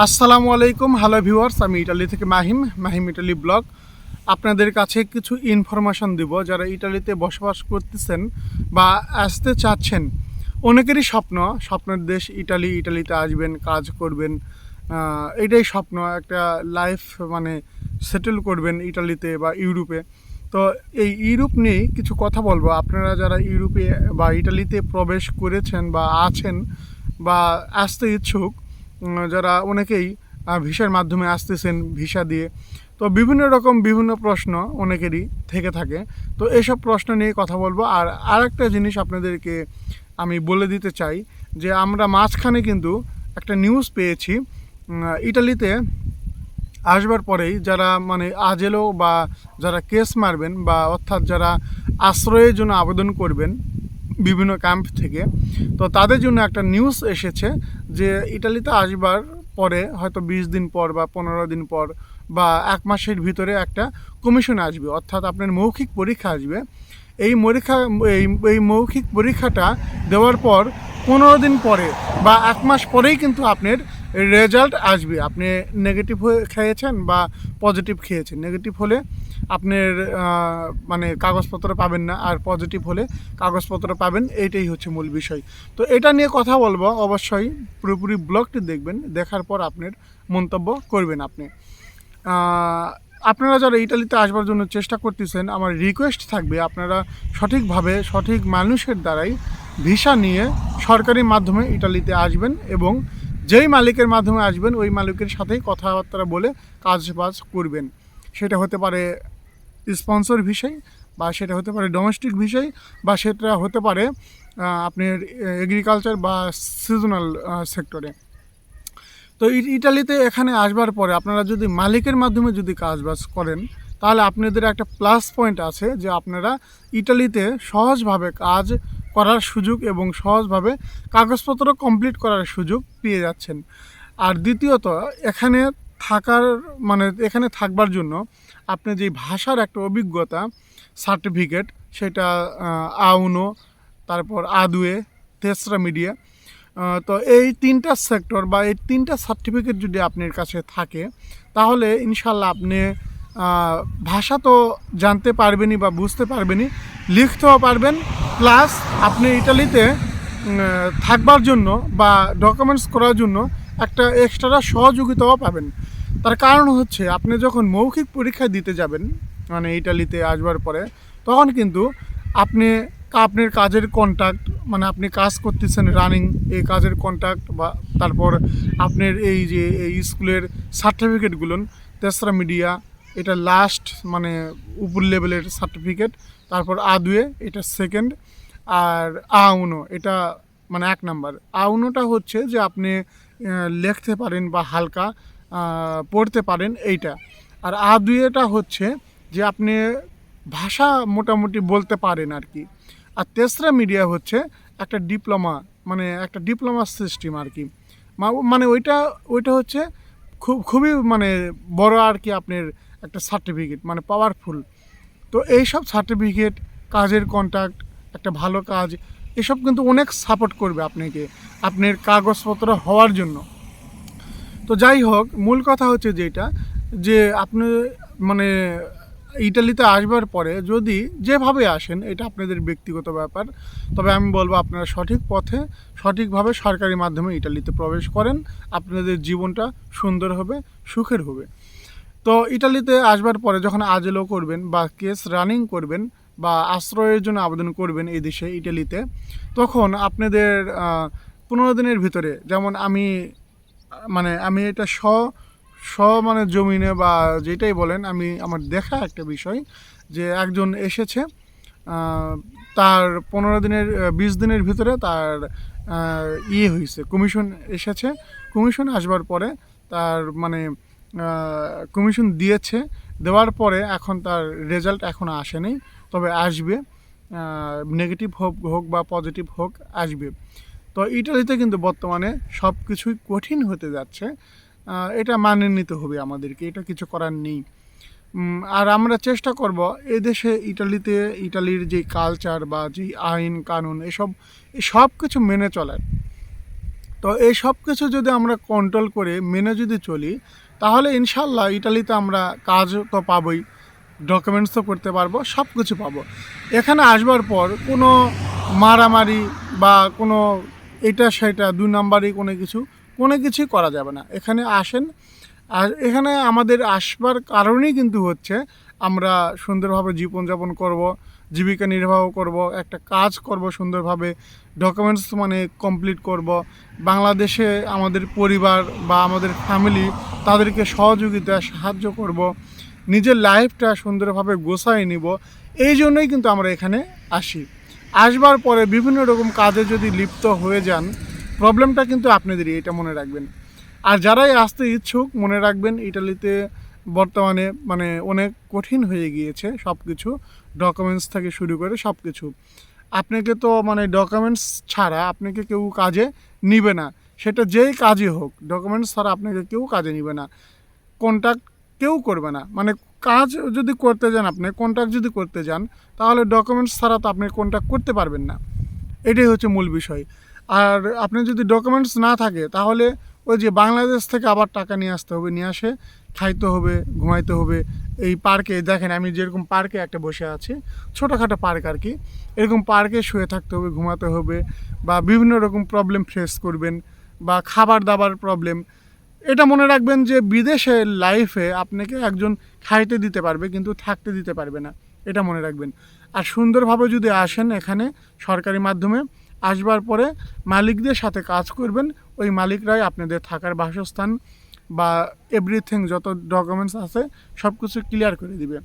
আসসালামু আলাইকুম, hello viewers, আমি ইটালি থেকে মাহিম মাহিম ইটালি ব্লগ। আপনাদের কাছে কিছু ইনফরমেশন দিব, যারা ইটালিতে বসবাস করতেছেন বা আসতে চাচ্ছেন। অনেকেরই স্বপ্ন, স্বপ্নের দেশ ইটালি, ইটালিতে আসবেন, কাজ করবেন এটাই স্বপ্ন, একটা লাইফ মানে সেটেল করবেন ইটালিতে বা ইউরোপে। তো এই ইউরোপ নিয়েই কিছু কথা বলব। আপনারা যারা ইউরোপে বা ইটালিতে প্রবেশ করেছেন বা আছেন বা আসতে ইচ্ছুক যারা অনেকেই ভিসার মাধ্যমে আসতেছেন ভিসা দিয়ে, তো বিভিন্ন রকম বিভিন্ন প্রশ্ন অনেকেরই থেকে থাকে। তো এসব প্রশ্ন নিয়ে কথা বলব। আর আরেকটা জিনিস আপনাদেরকে আমি বলে দিতে চাই যে, আমরা মাঝখানে কিন্তু একটা নিউজ পেয়েছি। ইটালিতে আসবার পরেই যারা মানে আজেলো বা যারা কেস মারবেন বা অর্থাৎ যারা আশ্রয়ের জন্য আবেদন করবেন বিভিন্ন ক্যাম্প থেকে। তো তাদের জন্য একটা নিউজ এসেছে যে ইটালিতে আসবার পরে হয়তো বিশ দিন পর বা পনেরো দিন পর বা এক মাসের ভিতরে একটা কমিশন আসবে, অর্থাৎ আপনার মৌখিক পরীক্ষা আসবে। এই পরীক্ষা এই এই মৌখিক পরীক্ষাটা দেওয়ার পর পনেরো দিন পরে বা এক মাস পরেই কিন্তু আপনার রেজাল্ট আসবে। আপনি নেগেটিভ হয়ে খেয়েছেন বা পজিটিভ খেয়েছেন। নেগেটিভ হলে আপনার মানে কাগজপত্র পাবেন না, আর পজিটিভ হলে কাগজপত্র পাবেন, এইটাই হচ্ছে মূল বিষয়। তো এটা নিয়ে কথা বলব, অবশ্যই পুরোপুরি ব্লগটি দেখবেন, দেখার পর আপনার মন্তব্য করবেন আপনি। আপনারা যারা ইটালিতে আসবার জন্য চেষ্টা করতেছেন, আমার রিকোয়েস্ট থাকবে আপনারা সঠিকভাবে, সঠিক মানুষের দ্বারাই ভিসা নিয়ে সরকারি মাধ্যমে ইটালিতে আসবেন এবং যেই মালিকের মাধ্যমে আসবেন, ওই মালিকের সাথেই কথাবার্তা বলে কাজ বাজ করবেন। সেটা হতে পারে স্পন্সর ভিসাই বা সেটা হতে পারে ডোমেস্টিক ভিসাই বা সেটা হতে পারে আপনার এগ্রিকালচার বা সিজনাল সেক্টরে তো ইটালিতে এখানে আসবার পরে আপনারা যদি মালিকের মাধ্যমে যদি কাজবাজ করেন, তাহলে আপনাদের একটা প্লাস পয়েন্ট আছে যে আপনারা ইটালিতে সহজভাবে কাজ করার সুযোগ এবং সহজভাবে কাগজপত্র কমপ্লিট করার সুযোগ পেয়ে যাচ্ছেন। আর দ্বিতীয়ত, এখানে থাকার মানে এখানে থাকবার জন্য আপনি যে ভাষার একটা অভিজ্ঞতা সার্টিফিকেট সেটা আউনো তারপর আদুয়ে তেসরা মিডিয়া তো এই তিনটা সেক্টর বা এই তিনটা সার্টিফিকেট যদি আপনার কাছে থাকে, তাহলে ইনশাল্লাহ আপনি ভাষা তো জানতে পারবেনই বা বুঝতে পারবেনই, লিখতেও পারবেন, প্লাস আপনি ইটালিতে থাকবার জন্য বা ডকুমেন্টস করার জন্য একটা এক্সট্রা সহযোগিতাও পাবেন। তার কারণ হচ্ছে, আপনি যখন মৌখিক পরীক্ষা দিতে যাবেন মানে ইটালিতে আসবার পরে, তখন কিন্তু আপনি আপনার কাজের কন্ট্যাক্ট মানে আপনি কাজ করতেছেন রানিং এই কাজের কন্ট্যাক্ট বা তারপর আপনার এই যে, এই স্কুলের সার্টিফিকেটগুলো তেসরা মিডিয়া এটা লাস্ট মানে উপর লেভেলের সার্টিফিকেট তারপর আদুয়ে এটা সেকেন্ড আর আউনো এটা মানে এক নাম্বার আউনোটা হচ্ছে যে আপনি লিখতে পারেন বা হালকা পড়তে পারেন এইটা। আর আদুয়েটা হচ্ছে যে আপনি ভাষা মোটামুটি বলতে পারেন আর কি। আর তেসরা মিডিয়া হচ্ছে একটা ডিপ্লোমা মানে একটা ডিপ্লোমা সিস্টেম আর কি। মানে ওইটা ওইটা হচ্ছে খুব, খুবই মানে বড় আর কি আপনার একটা সার্টিফিকেট মানে পাওয়ারফুল তো এই সব সার্টিফিকেট কাজের কন্ট্যাক্ট একটা ভালো কাজ, এসব কিন্তু অনেক সাপোর্ট করবে আপনাকে, আপনার কাগজপত্র হওয়ার জন্য। তো যাই হোক, মূল কথা হচ্ছে যেটা, যে আপনি মানে ইটালিতে আসবার পরে যদি যেভাবে আসেন, এটা আপনাদের ব্যক্তিগত ব্যাপার, তবে আমি বলব আপনারা সঠিক পথে, সঠিকভাবে সরকারি মাধ্যমে ইটালিতে প্রবেশ করেন, আপনাদের জীবনটা সুন্দর হবে, সুখের হবে। তো ইটালিতে আসবার পরে যখন আজেলো করবেন বা কেস রানিং করবেন বা আশ্রয়ের জন্য আবেদন করবেন এই দেশে, ইটালিতে, তখন আপনাদের পনেরো দিনের ভিতরে, যেমন আমি মানে আমি এটা স স মানে জমিনে বা যেটাই বলেন, আমি, আমার দেখা একটা বিষয় যে একজন এসেছে তার পনেরো দিনের বিশ দিনের ভিতরে তার ইয়ে হয়েছে কমিশন এসেছে। কমিশন আসবার পরে তার মানে কমিশন দিয়েছে, দেওয়ার পরে এখন তার রেজাল্ট এখনও আসেনি, তবে আসবে নেগেটিভ হোক হোক বা পজিটিভ হোক, আসবে। তো ইটালিতে কিন্তু বর্তমানে সব কিছুই কঠিন হতে যাচ্ছে। এটা মানে নিতে হবে আমাদেরকে, এটা কিছু করার নেই। আর আমরা চেষ্টা করব এই দেশে ইটালিতে, ইটালির যে কালচার বা যে আইন, কানুন, এসব সব কিছু মেনে চলার। তো এই সব কিছু যদি আমরা কন্ট্রোল করে, মেনে যদি চলি, তাহলে ইনশাল্লাহ ইটালিতে আমরা কাজ তো পাবই ডকুমেন্টস তো করতে পারব সব কিছু পাবো। এখানে আসবার পর কোনো মারামারি বা কোনো এটা, সেটা, দুই নাম্বারই কোনো কিছু, কোনো কিছুই করা যাবে না। এখানে আসেন, আর এখানে আমাদের আসবার কারণেই কিন্তু হচ্ছে আমরা সুন্দরভাবে জীবনযাপন করব, জীবিকা নির্বাহ করব, একটা কাজ করব সুন্দরভাবে ডকুমেন্টস মানে কমপ্লিট করব। বাংলাদেশে আমাদের পরিবার বা আমাদের ফ্যামিলি তাদেরকে সহযোগিতা, সাহায্য করব, নিজের লাইফটা সুন্দরভাবে গোছায় নিব। এই জন্যই কিন্তু আমরা এখানে আসি। আসবার পরে বিভিন্ন রকম কাজে যদি লিপ্ত হয়ে যান প্রবলেমটা কিন্তু আপনাদেরই, এটা মনে রাখবেন। আর যারাই আসতে ইচ্ছুক, মনে রাখবেন, ইটালিতে বর্তমানে মানে অনেক কঠিন হয়ে গিয়েছে সব কিছু ডকুমেন্টস থেকে শুরু করে সব কিছু আপনাকে তো মানে ডকুমেন্টস ছাড়া আপনাকে কেউ কাজে নিবে না। সেটা যেই কাজই হোক ডকুমেন্টস ছাড়া আপনাকে কেউ কাজে নিবে না। কন্ট্যাক্ট কেউ করবে না। মানে কাজ যদি করতে যান আপনি কন্ট্যাক্ট যদি করতে যান, তাহলে ডকুমেন্টস ছাড়া তো আপনি কন্ট্যাক্ট করতে পারবেন না। এটাই হচ্ছে মূল বিষয়। আর আপনি যদি ডকুমেন্টস না থাকে, তাহলে ওই যে বাংলাদেশ থেকে আবার টাকা নিয়ে আসতে হবে, নিয়ে আসে, খাইতে হবে, ঘুমাইতে হবে। এই পার্কে, দেখেন আমি যেরকম পার্কে একটা বসে আছি, ছোটোখাটো পার্ক আর কি। এরকম পার্কে শুয়ে থাকতে হবে, ঘুমাতে হবে বা বিভিন্ন রকম প্রবলেম ফেস করবেন বা খাবার দাবার প্রবলেম এটা মনে রাখবেন যে বিদেশে লাইফে আপনাকে একজন খাইতে দিতে পারবে, কিন্তু থাকতে দিতে পারবে না। এটা মনে রাখবেন। আর সুন্দরভাবে যদি আসেন এখানে সরকারি মাধ্যমে, আসবার পরে মালিকদের সাথে কাজ করবেন, ওই মালিকরাই আপনাদের থাকার বাসস্থান বা এভরিথিং যত ডকুমেন্টস আছে সব কিছু ক্লিয়ার করে দিবে।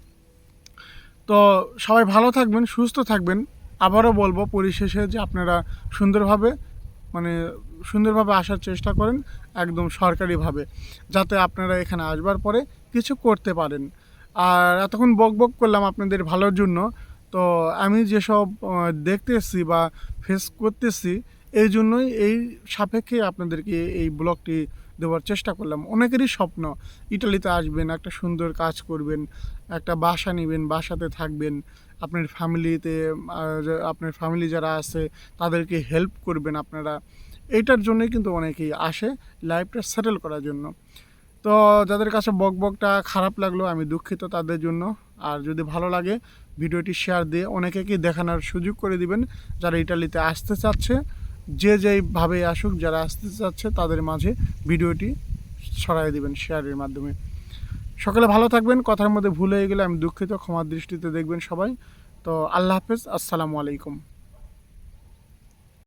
তো সবাই ভালো থাকবেন, সুস্থ থাকবেন। আবারও বলব, পরিশেষে যে আপনারা সুন্দরভাবে মানে সুন্দরভাবে আসার চেষ্টা করেন একদম সরকারিভাবে, যাতে আপনারা এখানে আসবার পরে কিছু করতে পারেন। আর এতক্ষণ বক বক করলাম আপনাদের ভালোর জন্য, তো আমি যেসব দেখতেছি বা ফেস করতেছি, এই জন্যই এই সাপেক্ষে আপনাদেরকে এই ব্লগটি দেওয়ার চেষ্টা করলাম। অনেকেরই স্বপ্ন, ইটালিতে আসবেন, একটা সুন্দর কাজ করবেন, একটা বাসা নেবেন, বাসাতে থাকবেন আপনার ফ্যামিলিতে আপনার ফ্যামিলি যারা আছে, তাদেরকে হেল্প করবেন আপনারা। এইটার জন্যই কিন্তু অনেকেই আসে লাইফটা সেটেল করার জন্য। তো যাদের কাছে বক বকটা খারাপ লাগল, আমি দুঃখিত তাদের জন্য। আর যদি ভালো লাগে, ভিডিওটি শেয়ার দিয়ে অনেকেকে দেখানোর সুযোগ করে দিবেন, যারা ইটালিতে আসতে চাচ্ছে। যে যেইভাবে আসুক, যারা আসতে চাচ্ছে, তাদের মাঝে ভিডিওটি ছড়াই দিবেন শেয়ারের মাধ্যমে। সকালে ভালো থাকবেন, কথার মধ্যে ভুল হয়ে গেলে আমি দুঃখিত, ক্ষমার দৃষ্টিতে দেখবেন সবাই। তো আল্লাহ হাফেজ, আসসালামু আলাইকুম।